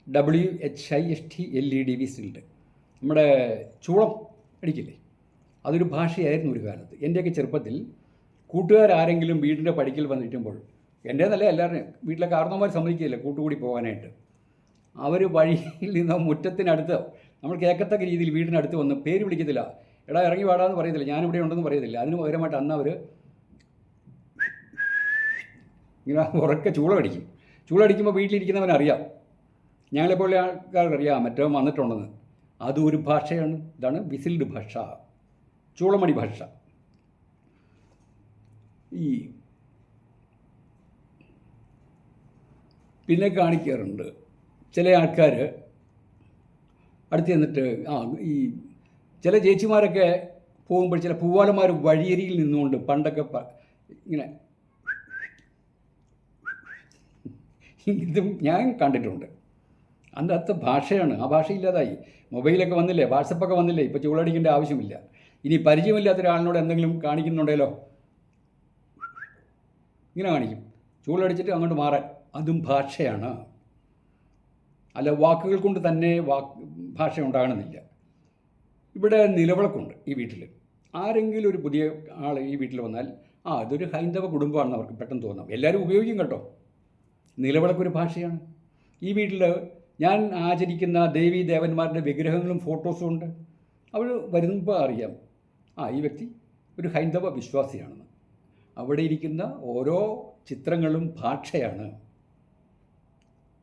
W H I S T L E D V cylinder നമ്മുടെ ചൂളം അടിക്കില്ലേ? അതൊരു ഭാഷയായിരുന്നു ഒരു കാലത്ത്. എന്റെയൊക്കെ ചെറുപ്പത്തിൽ കൂട്ടുകാരാരെങ്കിലും വീടിന്റെ പടിക്കൽ വന്നിട്ടുമ്പോൾ എന്റെ നല്ല എല്ലാവരും വീട്ടിലെ കാരണവന്മാർ സമ്മതിക്കില്ല കൂട്ടുകൂടി പോകാനായിട്ട്. അവർ വഴിയിൽ നിന്ന് മുറ്റത്തിനടുത്ത് നമ്മൾ കേൾക്കത്തക്ക രീതിയിൽ വീടിനടുത്ത് വന്ന് പേര് വിളിക്കത്തില്ല. എടാ ഇറങ്ങി വാടാന്ന് പറയത്തില്ല. ഞാനിവിടെ ഉണ്ടെന്ന് പറയത്തില്ല. അതിന് പകരമായിട്ട് അന്ന് അവർ ഇങ്ങനെ ഉറക്കെ ചൂളടിക്കും ചൂളടിക്കുമ്പോൾ വീട്ടിലിരിക്കുന്നവൻ അറിയാം ഞങ്ങളെപ്പോലെ ആൾക്കാർക്കറിയാം മറ്റോ വന്നിട്ടുണ്ടെന്ന് അതും ഒരു ഭാഷയാണ്. ഇതാണ് വിസിൽഡ് ഭാഷ. ചൂളമണി ഭാഷ. ഈ പിന്നെ കാണിക്കാറുണ്ട്. ചില ആൾക്കാർ അടുത്ത് ചെന്നിട്ട് ആ ഈ ചില ചേച്ചിമാരൊക്കെ പോകുമ്പോൾ ചില പൂവാലന്മാർ വഴിയരിയിൽ നിന്നുകൊണ്ട് പണ്ടൊക്കെ ഇങ്ങനെ ഇതും ഞാൻ കണ്ടിട്ടുണ്ട്. അതിന്റെ അത്ത ഭാഷയാണ്. ആ ഭാഷ ഇല്ലാതായി മൊബൈലൊക്കെ വന്നില്ലേ? വാട്സപ്പൊക്കെ വന്നില്ലേ? ഇപ്പോൾ ചൂളടിക്കേണ്ട ആവശ്യമില്ല. ഇനി പരിചയമില്ലാത്ത ഒരാളിനോട് എന്തെങ്കിലും കാണിക്കുന്നുണ്ടല്ലോ ഇങ്ങനെ കാണിക്കും. ചൂളടിച്ചിട്ട് അങ്ങോട്ട് മാറാൻ. അതും ഭാഷയാണ്. അല്ല വാക്കുകൾ കൊണ്ട് തന്നെ വാക്ക് ഭാഷ ഉണ്ടാകണമെന്നില്ല. ഇവിടെ നിലവിളക്കുണ്ട് ഈ വീട്ടിൽ ആരെങ്കിലും ഒരു പുതിയ ആൾ ഈ വീട്ടിൽ വന്നാൽ ആ അതൊരു ഹൈന്ദവ കുടുംബമാണെന്ന് അവർക്ക് പെട്ടെന്ന് തോന്നാം. എല്ലാവരും ഉപയോഗിക്കും കേട്ടോ. നിലവിളക്കൊരു ഭാഷയാണ്. ഈ വീട്ടിൽ ഞാൻ ആചരിക്കുന്ന ദേവി ദേവന്മാരുടെ വിഗ്രഹങ്ങളും ഫോട്ടോസും ഉണ്ട്. അവൾ വരുമ്പോൾ അറിയാം ആ ഈ വ്യക്തി ഒരു ഹൈന്ദവ വിശ്വാസിയാണെന്ന്. അവിടെ ഇരിക്കുന്ന ഓരോ ചിത്രങ്ങളും ഭാഷയാണ്.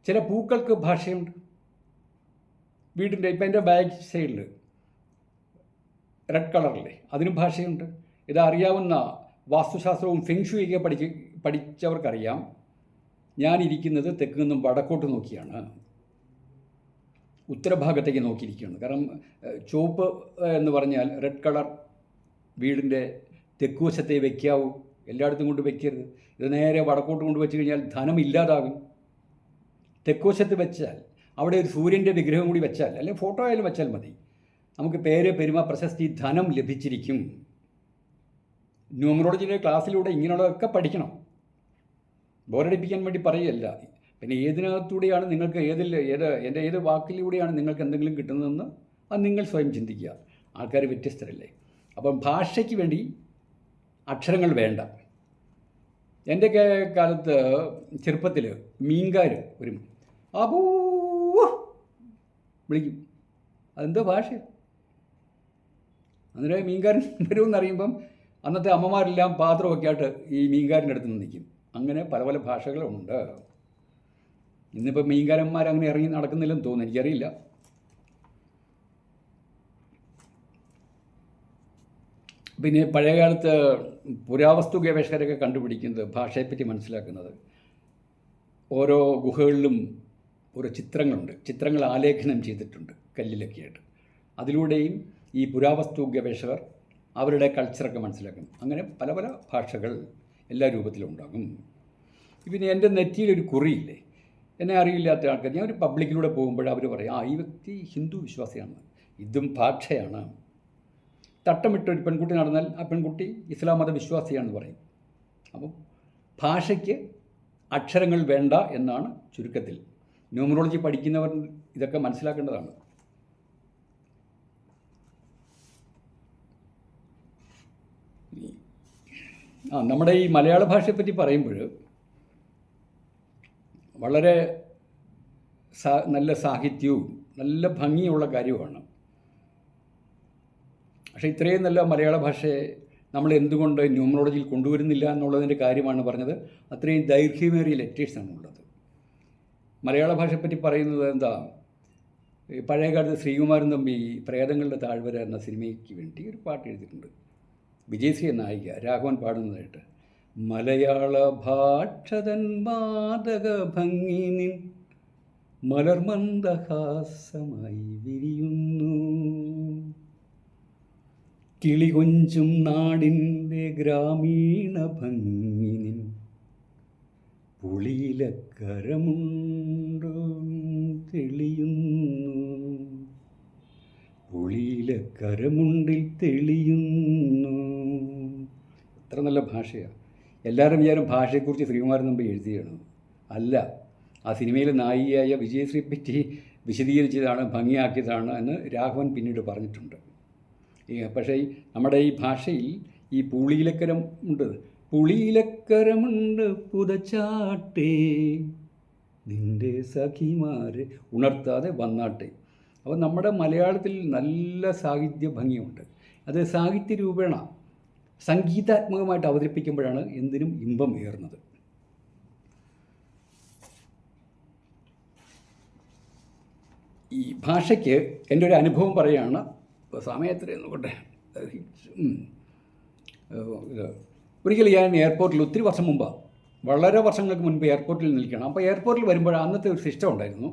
ചില പൂക്കൾക്ക് ഭാഷയുണ്ട്. വീടിന്റെ ഇപ്പം എന്റെ ബാക്ക് സൈഡിൽ റെഡ് കളറിലെ അതിനും ഭാഷയുണ്ട്. ഇത് അറിയാവുന്ന വാസ്തുശാസ്ത്രവും ഫെങ്ഷുയൊക്കെ പഠിച്ച് പഠിച്ചവർക്കറിയാം. ഞാനിരിക്കുന്നത് തെക്ക് നിന്നും വടക്കോട്ട് നോക്കിയാണ്. ഉത്തരഭാഗത്തേക്ക് നോക്കിയിരിക്കുകയാണ്. കാരണം ചുവപ്പ് എന്ന് പറഞ്ഞാൽ റെഡ് കളർ വീടിന്റെ തെക്കുവശത്തെ വയ്ക്കാവൂ എല്ലായിടത്തും കൊണ്ട് വയ്ക്കരുത് ഇത് നേരെ വടക്കോട്ട് കൊണ്ട് വെച്ച് കഴിഞ്ഞാൽ ധനം ഇല്ലാതാകും. തെക്കുവശത്ത് വെച്ചാൽ അവിടെ ഒരു സൂര്യന്റെ വിഗ്രഹം കൂടി വെച്ചാൽ അല്ലെങ്കിൽ ഫോട്ടോ ആയാലും വെച്ചാൽ മതി. നമുക്ക് പേര് പെരുമ പ്രശസ്തി ധനം ലഭിച്ചിരിക്കും. ന്യൂമറോളജിയുടെ ക്ലാസ്സിലൂടെ ഇങ്ങനെയുള്ളതൊക്കെ പഠിക്കണം. ബോറടിപ്പിക്കാൻ വേണ്ടി പറയുകയല്ല. പിന്നെ ഏതിനകത്തൂടെയാണ് നിങ്ങൾക്ക് ഏതിൽ ഏത് എന്റെ ഏത് വാക്കിലൂടെയാണ് നിങ്ങൾക്ക് എന്തെങ്കിലും കിട്ടുന്നതെന്ന് അത് നിങ്ങൾ സ്വയം ചിന്തിക്കുക. ആൾക്കാർ വ്യത്യസ്തരല്ലേ? അപ്പം ഭാഷയ്ക്ക് വേണ്ടി അക്ഷരങ്ങൾ വേണ്ട. എന്റെ കാലത്ത് ചെറുപ്പത്തിൽ മീൻകാർ ഒരു അബൂ വിളിക്കും. അതെന്തോ ഭാഷ? അന്നേരം മീൻകാരൻ വരുമെന്ന് അറിയുമ്പം അന്നത്തെ അമ്മമാരെല്ലാം പാത്രമൊക്കെ ആയിട്ട് ഈ മീൻകാരന്റെ അടുത്ത് നിന്ന് നിൽക്കും. അങ്ങനെ പല പല ഭാഷകളുണ്ട്. ഇന്നിപ്പോൾ മീൻകാരന്മാർ അങ്ങനെ ഇറങ്ങി നടക്കുന്നില്ലെന്ന് തോന്നുന്നു. എനിക്കറിയില്ല. പിന്നെ പഴയകാലത്ത് പുരാവസ്തു ഗവേഷകരൊക്കെ കണ്ടുപിടിക്കുന്നത് ഭാഷയെപ്പറ്റി മനസ്സിലാക്കുന്നത്. ഓരോ ഗുഹകളിലും ഓരോ ചിത്രങ്ങളുണ്ട്. ചിത്രങ്ങൾ ആലേഖനം ചെയ്തിട്ടുണ്ട് കല്ലിലൊക്കെ ആയിട്ട് അതിലൂടെയും ഈ പുരാവസ്തു ഗവേഷകർ അവരുടെ കൾച്ചറൊക്കെ മനസ്സിലാക്കും. അങ്ങനെ പല പല ഭാഷകൾ എല്ലാ രൂപത്തിലും ഉണ്ടാകും. പിന്നെ എന്റെ നെറ്റിയിലൊരു കുറിയില്ലേ? എന്നെ അറിയില്ലാത്ത ആൾക്കാർ. ഞാൻ ഒരു പബ്ലിക്കിലൂടെ പോകുമ്പോൾ അവർ പറയും ആ ഈ വ്യക്തി ഹിന്ദു വിശ്വാസിയാണ്. ഇതും ഭാഷയാണ്. തട്ടമിട്ട് ഒരു പെൺകുട്ടി നടന്നാൽ ആ പെൺകുട്ടി ഇസ്ലാം മത വിശ്വാസിയാണെന്ന് പറയും. അപ്പം ഭാഷയ്ക്ക് അക്ഷരങ്ങൾ വേണ്ട എന്നാണ് ചുരുക്കത്തിൽ. ന്യൂമറോളജി പഠിക്കുന്നവർ ഇതൊക്കെ മനസ്സിലാക്കേണ്ടതാണ്. ആ നമ്മുടെ ഈ മലയാള ഭാഷയെപ്പറ്റി പറയുമ്പോൾ വളരെ നല്ല സാഹിത്യവും നല്ല ഭംഗിയുള്ള കാര്യമാണ് പക്ഷേ ഇത്രയും നല്ല മലയാള ഭാഷയെ നമ്മൾ എന്തുകൊണ്ട് ന്യൂമറോളജിയിൽ കൊണ്ടുവരുന്നില്ല എന്നുള്ളതിന്റെ കാര്യമാണ് പറഞ്ഞത്. അത്രയും ദൈർഘ്യമേറിയ ലെറ്റേഴ്സാണ് ഉള്ളത്. മലയാള ഭാഷയെപ്പറ്റി പറയുന്നത് എന്താ? പഴയകാലത്ത് ശ്രീകുമാരൻ തമ്പി പ്രേതങ്ങളുടെ താഴ്വര എന്ന സിനിമയ്ക്ക് വേണ്ടി ഒരു പാട്ട് എഴുതിയിട്ടുണ്ട്. വിജയശ്രീ നായിക രാഘവൻ പാടുന്നതായിട്ട്. മലയാള ഭാഷതൻ വാതക ഭംഗി നിൻ മലർമന്ദഹാസമായി വിരിയുന്നു. കിളികൊഞ്ചും നാടിന്റെ ഗ്രാമീണ ഭംഗി നിൻ പുളിയിലക്കരമുണ്ട് തെളിയുന്നു. പുളിയിലക്കരമുണ്ടിൽ തെളിയുന്നു. എത്ര നല്ല ഭാഷയാണ് എല്ലാവരും വിചാരം ഭാഷയെക്കുറിച്ച് ശ്രീകുമാരൻ മുമ്പ് എഴുതിയാണ് അല്ല ആ സിനിമയിലെ നായികയായ വിജയശ്രീ പറ്റി വിശദീകരിച്ചതാണ് ഭംഗിയാക്കിയതാണ് എന്ന് രാഘവൻ പിന്നീട് പറഞ്ഞിട്ടുണ്ട്. പക്ഷേ നമ്മുടെ ഈ ഭാഷയിൽ ഈ പുളിയിലക്കരം ഉണ്ട്. പുളിയിലക്കരമുണ്ട് പുതച്ചാട്ടേ നിന്റെ സഖിമാരെ ഉണർത്താതെ വന്നാട്ടെ. അപ്പോൾ നമ്മുടെ മലയാളത്തിൽ നല്ല സാഹിത്യ ഭംഗിയുണ്ട്. അത് സാഹിത്യ രൂപേണ സംഗീതാത്മകമായിട്ട് അവതരിപ്പിക്കുമ്പോഴാണ് എന്തിനും ഇമ്പം ഏറുന്നത്. ഈ ഭാഷയ്ക്ക് എന്റെ ഒരു അനുഭവം പറയുകയാണ് സമയത്തിന് നോക്കട്ടെ? ഒരിക്കലും ഞാൻ എയർപോർട്ടിൽ ഒത്തിരി വർഷം മുമ്പാണ് വളരെ വർഷങ്ങൾക്ക് മുൻപ് എയർപോർട്ടിൽ നിൽക്കണം അപ്പോൾ എയർപോർട്ടിൽ വരുമ്പോൾ അന്നത്തെ ഒരു സിസ്റ്റം ഉണ്ടായിരുന്നു.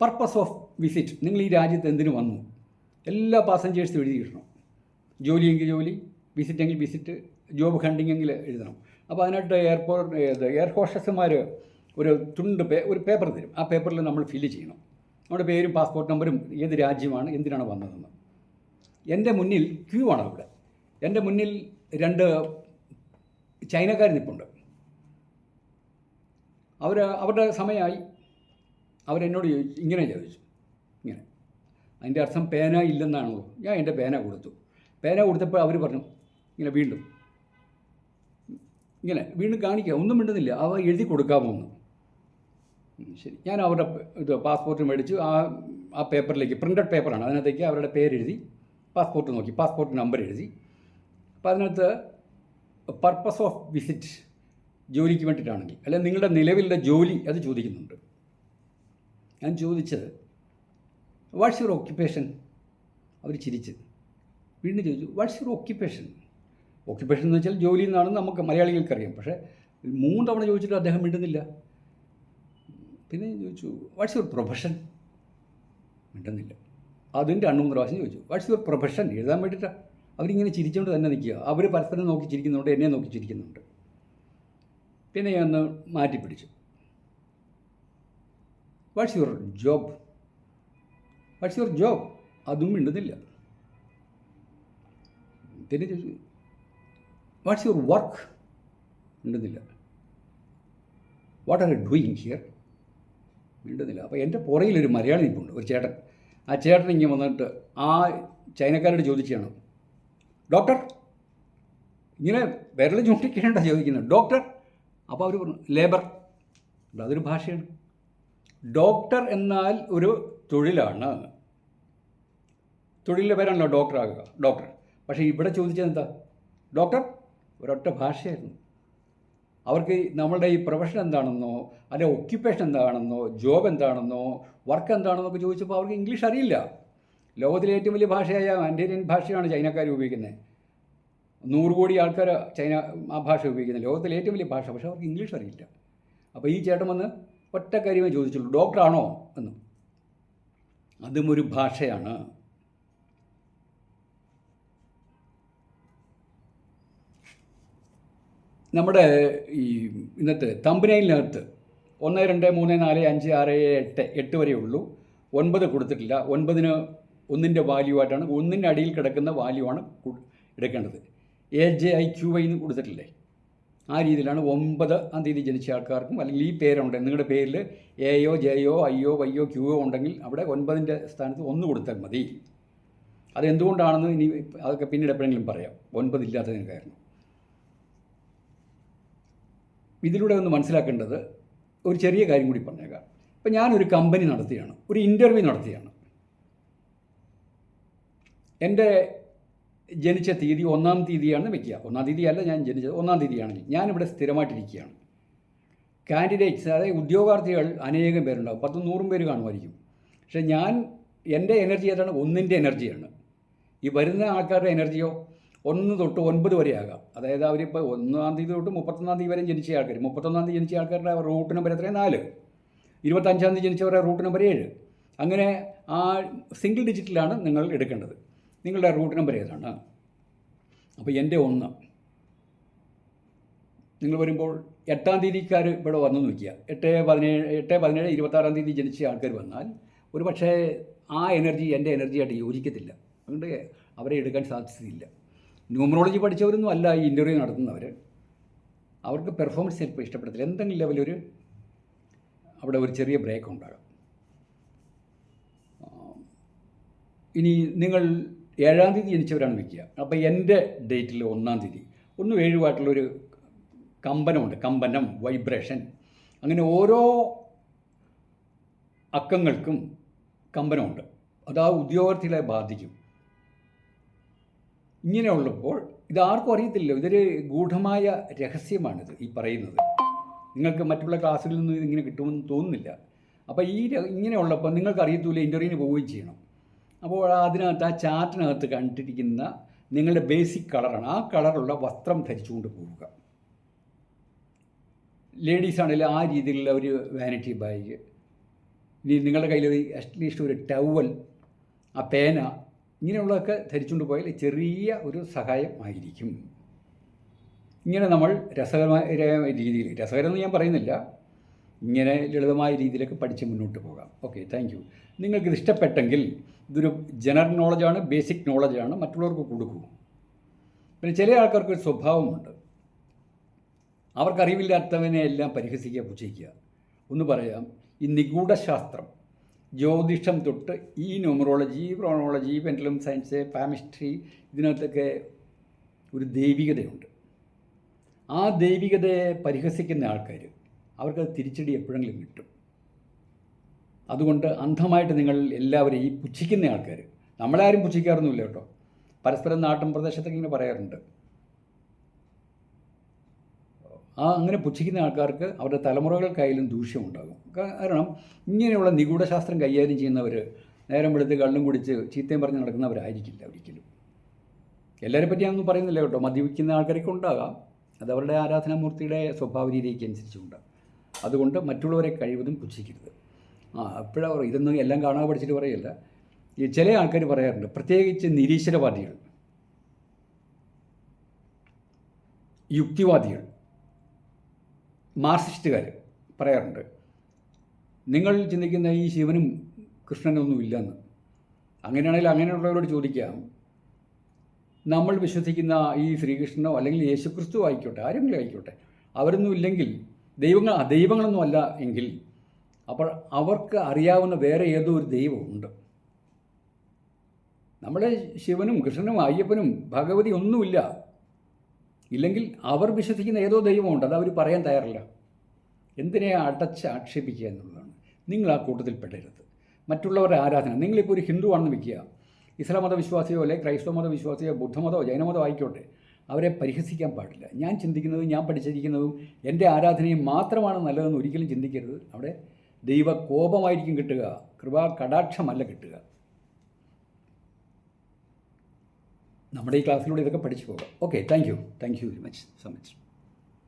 പർപ്പസ് ഓഫ് വിസിറ്റ് നിങ്ങൾ ഈ രാജ്യത്ത് എന്തിനു വന്നു? എല്ലാ പാസഞ്ചേഴ്സും എഴുതി കിട്ടണം. ജോലിയെങ്കിൽ ജോലി വിസിറ്റ് എങ്കിൽ വിസിറ്റ് ജോബ് ഹണ്ടിങ് എങ്കിൽ എഴുതണം. അപ്പോൾ അതിനായിട്ട് എയർപോർട്ട് എയർ ഹോസ്റ്റസുമാർ ഒരു തുണ്ട് പേ ഒരു പേപ്പർ തരും. ആ പേപ്പറിൽ നമ്മൾ ഫില്ല് ചെയ്യണം. നമ്മുടെ പേരും പാസ്പോർട്ട് നമ്പറും ഏത് രാജ്യമാണ് എന്തിനാണ് വന്നതെന്ന്. എന്റെ മുന്നിൽ ക്യൂ ആണ് അവിടെ. എന്റെ മുന്നിൽ രണ്ട് ചൈനക്കാർ നിൽപ്പുണ്ട് അവർ അവരുടെ സമയമായി അവരെന്നോട് ചോദിച്ചു ഇങ്ങനെ ചോദിച്ചു. ഇങ്ങനെ. അതിന്റെ അർത്ഥം പേന ഇല്ലെന്നാണല്ലോ. ഞാൻ എന്റെ പേന കൊടുത്തു. പേന കൊടുത്തപ്പോൾ അവർ പറഞ്ഞു ഇങ്ങനെ വീണ്ടും. ഇങ്ങനെ വീണ്ടും കാണിക്കുക ഒന്നും മിണ്ടുന്നില്ല. അവ എഴുതി കൊടുക്കാമോ എന്ന്. ശരി. ഞാൻ അവരുടെ ഇത് പാസ്പോർട്ട് മേടിച്ചു. ആ ആ പേപ്പറിലേക്ക് പ്രിന്റഡ് പേപ്പറാണ് അതിനകത്തേക്ക് അവരുടെ പേരെഴുതി പാസ്പോർട്ട് നോക്കി. പാസ്പോർട്ട് നമ്പർ എഴുതി. അപ്പോൾ അതിനകത്ത് പർപ്പസ് ഓഫ് വിസിറ്റ് ജോലിക്ക് വേണ്ടിയിട്ടാണെങ്കിൽ അല്ലെങ്കിൽ നിങ്ങളുടെ നിലവിലുള്ള ജോലി അത് ചോദിക്കുന്നുണ്ട്. ഞാൻ ചോദിച്ചത് വാട്ട്സ് യുവർ ഓക്യുപ്പേഷൻ അവർ ചിരിച്ച്. വീണ്ടും ചോദിച്ചു വാട്ട്സ് യുവർ ഓക്യുപ്പേഷൻ ഓക്യുപ്പേഷൻ എന്ന് വെച്ചാൽ ജോലി എന്നാണ് നമുക്ക് മലയാളികൾക്കറിയാം. പക്ഷേ മൂന്ന് തവണ ചോദിച്ചിട്ട് അദ്ദേഹം മിണ്ടുന്നില്ല. പിന്നെ ചോദിച്ചു വാട്ട്സ് യുവർ പ്രൊഫഷൻ മിണ്ടുന്നില്ല. അതിന്റെ രണ്ട് മൂന്ന് പ്രാവശ്യം ചോദിച്ചു വാട്ട്സ് യുവർ പ്രൊഫഷൻ എഴുതാൻ വേണ്ടിയിട്ടാണ് അവരിങ്ങനെ ചിരിച്ചുകൊണ്ട് തന്നെ നിൽക്കുക. അവർ പരസ്പരം നോക്കി ചിരിക്കുന്നുണ്ട് എന്നെ നോക്കി ചിരിക്കുന്നുണ്ട്. പിന്നെ ഞാൻ ഒന്ന് മാറ്റി പിടിച്ചു. What's your job what's your job അതും മിണ്ടുന്നില്ല. പിന്നെ ചോദിച്ചു വാട്ട്സ് യുവർ വർക്ക് മിണ്ടുന്നില്ല what are you doing here മിണ്ടുന്നില്ല അപ്പോൾ എന്റെ പുറയിലൊരു മലയാളി നിൽപ്പുണ്ട് ഒരു ചേട്ടൻ. ആ ചേട്ടൻ ഇങ്ങനെ വന്നിട്ട് ആ ചൈനക്കാരോട് ചോദിച്ചാണ് ഡോക്ടർ ഇങ്ങനെ വിരൽ ചൂണ്ടിക്കേണ്ട ചോദിക്കുന്നത് ഡോക്ടർ അപ്പോൾ അവർ പറഞ്ഞു ലേബർ. അതൊരു ഭാഷയാണ്. ഡോക്ടർ എന്നാൽ ഒരു തൊഴിലാണ്. തൊഴിലിന്റെ പേരാണല്ലോ ഡോക്ടർ ആകുക ഡോക്ടർ. പക്ഷേ ഇവിടെ ചോദിച്ചത് എന്താ? ഡോക്ടർ ഒരൊറ്റ ഭാഷയായിരുന്നു. അവർക്ക് നമ്മളുടെ ഈ പ്രൊഫഷൻ എന്താണെന്നോ അല്ലെ ഒക്യുപ്പേഷൻ എന്താണെന്നോ ജോബ് എന്താണെന്നോ വർക്ക് എന്താണെന്നൊക്കെ ചോദിച്ചപ്പോൾ അവർക്ക് ഇംഗ്ലീഷ് അറിയില്ല. ലോകത്തിലെ ഏറ്റവും വലിയ ഭാഷയായ മാൻഡേരിയൻ ഭാഷയാണ് ചൈനക്കാർ ഉപയോഗിക്കുന്നത്. നൂറ് കോടി ആൾക്കാർ ചൈന ആ ഭാഷ ഉപയോഗിക്കുന്നത്. ലോകത്തിലെ ഏറ്റവും വലിയ ഭാഷ പക്ഷേ അവർക്ക് ഇംഗ്ലീഷ് അറിയില്ല. അപ്പോൾ ഈ ചേട്ടൻ വന്ന് ഒറ്റ കാര്യമേ ചോദിച്ചുള്ളൂ. ഡോക്ടറാണോ എന്ന്. അതും ഒരു ഭാഷയാണ്. നമ്മുടെ ഈ ഇന്നത്തെ തമ്പനയിലിനകത്ത് ഒന്ന് രണ്ട് മൂന്ന് നാല് അഞ്ച് ആറ് എട്ട് എട്ട് വരെ ഉള്ളൂ. ഒൻപത് കൊടുത്തിട്ടില്ല. ഒൻപതിന് ഒന്നിന്റെ വാല്യൂ ആയിട്ടാണ് ഒന്നിന്റെ അടിയിൽ കിടക്കുന്ന വാല്യൂ ആണ് എടുക്കേണ്ടത്. A J I Q I എന്ന് കൊടുത്തിട്ടില്ലേ? ആ രീതിയിലാണ് ഒമ്പത് ആ തീയതി ജനിച്ച ആൾക്കാർക്കും അല്ലെങ്കിൽ ഈ പേരുണ്ട് നിങ്ങളുടെ പേരിൽ എയോ ജെയോ ഐയോ വൈയോ ഒ ഉണ്ടെങ്കിൽ അവിടെ ഒൻപതിന്റെ സ്ഥാനത്ത് ഒന്ന് കൊടുത്താൽ മതി. അതെന്തുകൊണ്ടാണെന്ന് ഇനി അതൊക്കെ പിന്നീട് എപ്പോഴെങ്കിലും പറയാം. ഒൻപതില്ലാത്തതിന് കാരണം. ഇതിലൂടെ ഒന്ന് മനസ്സിലാക്കേണ്ടത് ഒരു ചെറിയ കാര്യം കൂടി പറഞ്ഞേക്കാം. ഇപ്പം ഞാനൊരു കമ്പനി നടത്തിയാണ് ഒരു ഇന്റർവ്യൂ നടത്തിയാണ്. എന്റെ ജനിച്ച തീയതി ഒന്നാം തീയതിയാണ് വയ്ക്കുക ഒന്നാം തീയതി അല്ല ഞാൻ ജനിച്ചത് ഒന്നാം തീയതിയാണെങ്കിൽ ഞാനിവിടെ സ്ഥിരമായിട്ടിരിക്കുകയാണ്. കാൻഡിഡേറ്റ്സ് അതായത് ഉദ്യോഗാർത്ഥികൾ അനേകം പേരുണ്ടാവും. പത്തും നൂറും പേര് കാണുമായിരിക്കും. പക്ഷേ ഞാൻ എന്റെ എനർജി ഏതാണ്? ഒന്നിന്റെ എനർജിയാണ് ഈ വരുന്ന ആൾക്കാരുടെ എനർജിയോ ഒന്ന് തൊട്ട് ഒൻപത് വരെ ആകാം. അതായത് അവരിപ്പോൾ ഒന്നാം തീയതി തൊട്ട് മുപ്പത്തൊന്നാം തീയതി വരെ ജനിച്ച ആൾക്കാർ മുപ്പത്തൊന്നാം തീയതി ജനിച്ച ആൾക്കാരുടെ റൂട്ട് നമ്പർ എത്രയാണ് നാല്. ഇരുപത്തഞ്ചാം തീയതി ജനിച്ചവരുടെ റൂട്ട് നമ്പർ ഏഴ്. അങ്ങനെ ആ സിംഗിൾ ഡിജിറ്റിലാണ് നിങ്ങൾ എടുക്കേണ്ടത്. നിങ്ങളുടെ റൂട്ട് നമ്പർ ഏതാണ്? അപ്പോൾ എന്റെ ഒന്ന്. നിങ്ങൾ വരുമ്പോൾ എട്ടാം തീയതിക്കാർ ഇവിടെ വന്നു നോക്കിയ എട്ട് പതിനേഴ് എട്ട് പതിനേഴ് ഇരുപത്താറാം തീയതി ജനിച്ച ആൾക്കാർ വന്നാൽ ഒരു പക്ഷേ ആ എനർജി എന്റെ എനർജിയായിട്ട് യോജിക്കത്തില്ല. അതുകൊണ്ട് അവരെ എടുക്കാൻ സാധ്യതയില്ല. ന്യൂമറോളജി പഠിച്ചവരൊന്നും അല്ല ഈ ഇന്റർവ്യൂ നടത്തുന്നവർ അവർക്ക് പെർഫോമൻസ് ചിലപ്പോൾ ഇഷ്ടപ്പെടത്തില്ല. എന്തെങ്കിലും ലെവലൊരു അവിടെ ഒരു ചെറിയ ബ്രേക്ക് ഉണ്ടാകും. ഇനി നിങ്ങൾ ഏഴാം തീയതി ജനിച്ചവരാണ് വയ്ക്കുക അപ്പോൾ എന്റെ ഡേറ്റിൽ ഒന്നാം തീയതി. ഒന്നും ഏഴുമായിട്ടുള്ളൊരു കമ്പനമുണ്ട്. കമ്പനം വൈബ്രേഷൻ അങ്ങനെ ഓരോ അക്കങ്ങൾക്കും കമ്പനമുണ്ട്. അത് ആ ഉദ്യോഗാർത്ഥികളെ ബാധിക്കും. ഇങ്ങനെയുള്ളപ്പോൾ ഇത് ആർക്കും അറിയത്തില്ലല്ലോ. ഇതൊരു ഗൂഢമായ രഹസ്യമാണിത് ഈ പറയുന്നത്. നിങ്ങൾക്ക് മറ്റുള്ള ക്ലാസ്സുകളിൽ നിന്ന് ഇതിങ്ങനെ കിട്ടുമെന്ന് തോന്നുന്നില്ല. അപ്പോൾ ഈ ഇങ്ങനെ ഇങ്ങനെയുള്ളപ്പോൾ നിങ്ങൾക്ക് അറിയത്തില്ല ഇന്റർവ്യൂവിന് പോവുകയും ചെയ്യണം. അപ്പോൾ അതിനകത്ത് ആ ചാർട്ടിനകത്ത് കണ്ടിരിക്കുന്ന നിങ്ങളുടെ ബേസിക് കളറാണ് ആ കളറുള്ള വസ്ത്രം ധരിച്ചുകൊണ്ട് പോവുക. ലേഡീസ് ആണെങ്കിൽ ആ രീതിയിലുള്ള ഒരു വാനിറ്റി ബാഗ് ഇനി നിങ്ങളുടെ കയ്യിൽ അറ്റ്ലീസ്റ്റ് ഒരു ടവൽ ആ പേന ഇങ്ങനെയുള്ളതൊക്കെ ധരിച്ചുകൊണ്ട് പോയാൽ ചെറിയ ഒരു സഹായം ആയിരിക്കും. ഇങ്ങനെ നമ്മൾ രസകരമായ രീതിയിൽ രസകരമെന്ന് ഞാൻ പറയുന്നില്ല ഇങ്ങനെ ലളിതമായ രീതിയിലൊക്കെ പഠിച്ച് മുന്നോട്ട് പോകാം. ഓക്കെ താങ്ക് യു നിങ്ങൾക്കിത് ഇഷ്ടപ്പെട്ടെങ്കിൽ ഇതൊരു ജനറൽ നോളജാണ് ബേസിക് നോളജാണ് മറ്റുള്ളവർക്ക് കൊടുക്കൂ. പിന്നെ ചില ആൾക്കാർക്ക് ഒരു സ്വഭാവമുണ്ട്. അവർക്കറിവില്ലാത്തവനെ എല്ലാം പരിഹസിക്കുക പുച്ഛിക്കുക. ഒന്ന് പറയാം ഈ നിഗൂഢശാസ്ത്രം ജ്യോതിഷം തൊട്ട് ഈ ന്യൂമറോളജി പ്രോണോളജി പെൻഡലം സയൻസ് പാമിസ്ട്രി ഇതിനകത്തൊക്കെ ഒരു ദൈവികതയുണ്ട്. ആ ദൈവികതയെ പരിഹസിക്കുന്ന ആൾക്കാർ അവർക്കത് തിരിച്ചടി എപ്പോഴെങ്കിലും കിട്ടും. അതുകൊണ്ട് അന്ധമായിട്ട് നിങ്ങൾ എല്ലാവരും ഈ പുച്ഛിക്കുന്ന ആൾക്കാർ നമ്മളാരും പുച്ഛിക്കാറൊന്നുമില്ല കേട്ടോ. പരസ്പരം നാട്ടും പ്രദേശത്തൊക്കെ ഇങ്ങനെ പറയാറുണ്ട്. ആ അങ്ങനെ പുച്ഛിക്കുന്ന ആൾക്കാർക്ക് അവരുടെ തലമുറകൾക്കായാലും ദൂഷ്യമുണ്ടാകും കാരണം ഇങ്ങനെയുള്ള നിഗൂഢശാസ്ത്രം കൈകാര്യം ചെയ്യുന്നവർ നേരം വെളുത്ത് കള്ളും കുടിച്ച് ചീത്തയും പറഞ്ഞ് നടക്കുന്നവരായിരിക്കില്ല ഒരിക്കലും. എല്ലാവരെ പറ്റി പറയുന്നില്ല കേട്ടോ. മദ്യപിക്കുന്ന ആൾക്കാരൊക്കെ ഉണ്ടാകാം. അത് അവരുടെ ആരാധനാമൂർത്തിയുടെ സ്വഭാവ രീതിക്ക് അനുസരിച്ചുണ്ട് അതുകൊണ്ട് മറ്റുള്ളവരെ കഴിവതും പുച്ഛിക്കരുത്. ആ അപ്പോഴാണ് ഇതൊന്നും എല്ലാം കാണാതെ പഠിച്ചിട്ട് പറയല്ല. ഈ ചില ആൾക്കാർ പറയാറുണ്ട് പ്രത്യേകിച്ച് നിരീശ്വരവാദികൾ. യുക്തിവാദികൾ. മാർക്സിസ്റ്റുകാർ പറയാറുണ്ട് നിങ്ങൾ ചിന്തിക്കുന്ന ഈ ശിവനും കൃഷ്ണനൊന്നും ഇല്ലെന്ന് അങ്ങനെയാണെങ്കിൽ അങ്ങനെയുള്ളവരോട് ചോദിക്കാം നമ്മൾ വിശ്വസിക്കുന്ന ഈ ശ്രീകൃഷ്ണനോ അല്ലെങ്കിൽ യേശുക്രിസ്തു ആയിക്കോട്ടെ ആരെങ്കിലും ആയിക്കോട്ടെ അവരൊന്നും ഇല്ലെങ്കിൽ ദൈവങ്ങൾ ദൈവങ്ങളൊന്നും അല്ല എങ്കിൽ അപ്പോൾ അവർക്ക് അറിയാവുന്ന വേറെ ഏതോ ഒരു ദൈവമുണ്ട് നമ്മുടെ ശിവനും കൃഷ്ണനും അയ്യപ്പനും ഭഗവതി ഒന്നുമില്ല. ഇല്ലെങ്കിൽ അവർ വിശ്വസിക്കുന്ന ഏതോ ദൈവമുണ്ട് അത് അവർ പറയാൻ തയ്യാറില്ല. എന്തിനെ അടച്ച് ആക്ഷേപിക്കുക എന്നുള്ളതാണ്. നിങ്ങൾ ആ കൂട്ടത്തിൽ പെടരുത്. മറ്റുള്ളവരുടെ ആരാധന നിങ്ങളിപ്പോൾ ഒരു ഹിന്ദു ആണെന്ന് വയ്ക്കുക ഇസ്ലാം മതവിശ്വാസിയോ അല്ലെങ്കിൽ ക്രൈസ്തവ മതവിശ്വാസിയോ ബുദ്ധമതോ ജൈനമതോ ആയിക്കോട്ടെ അവരെ പരിഹസിക്കാൻ പാടില്ല. ഞാൻ ചിന്തിക്കുന്നതും ഞാൻ പഠിച്ചിരിക്കുന്നതും എന്റെ ആരാധനയും മാത്രമാണ് നല്ലതെന്ന് ഒരിക്കലും ചിന്തിക്കരുത്. അവിടെ ദൈവ കോപമായിരിക്കും കിട്ടുക കൃപാ കടാക്ഷമല്ല കിട്ടുക. നമ്മുടെ ഈ ക്ലാസ്സിലൂടെ ഇതൊക്കെ പഠിച്ചു പോകാം. Okay thank you thank you very much so much